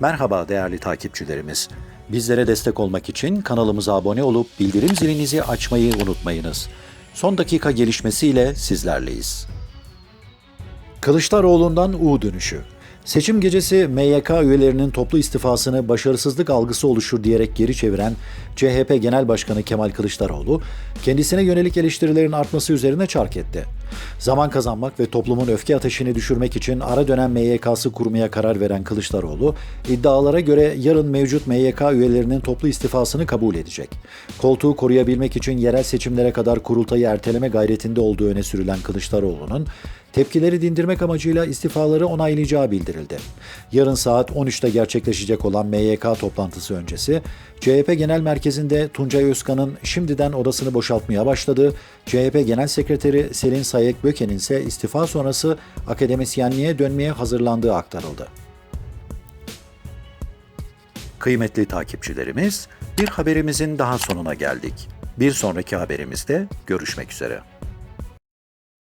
Merhaba değerli takipçilerimiz. Bizlere destek olmak için kanalımıza abone olup bildirim zilinizi açmayı unutmayınız. Son dakika gelişmesiyle sizlerleyiz. Kılıçdaroğlu'ndan U dönüşü. Seçim gecesi MYK üyelerinin toplu istifasını başarısızlık algısı oluşur diyerek geri çeviren CHP Genel Başkanı Kemal Kılıçdaroğlu, kendisine yönelik eleştirilerin artması üzerine çark etti. Zaman kazanmak ve toplumun öfke ateşini düşürmek için ara dönem MYK'sı kurmaya karar veren Kılıçdaroğlu, iddialara göre yarın mevcut MYK üyelerinin toplu istifasını kabul edecek. Koltuğu koruyabilmek için yerel seçimlere kadar kurultayı erteleme gayretinde olduğu öne sürülen Kılıçdaroğlu'nun tepkileri dindirmek amacıyla istifaları onaylayacağı bildirildi. Yarın saat 13'te gerçekleşecek olan MYK toplantısı öncesi CHP Genel Merkezi'nde Tuncay Özkan'ın şimdiden odasını boşaltmaya başladığı, CHP Genel Sekreteri Selin Sayek Böke'nin ise istifa sonrası akademisyenliğe dönmeye hazırlandığı aktarıldı. Kıymetli takipçilerimiz, bir haberimizin daha sonuna geldik. Bir sonraki haberimizde görüşmek üzere.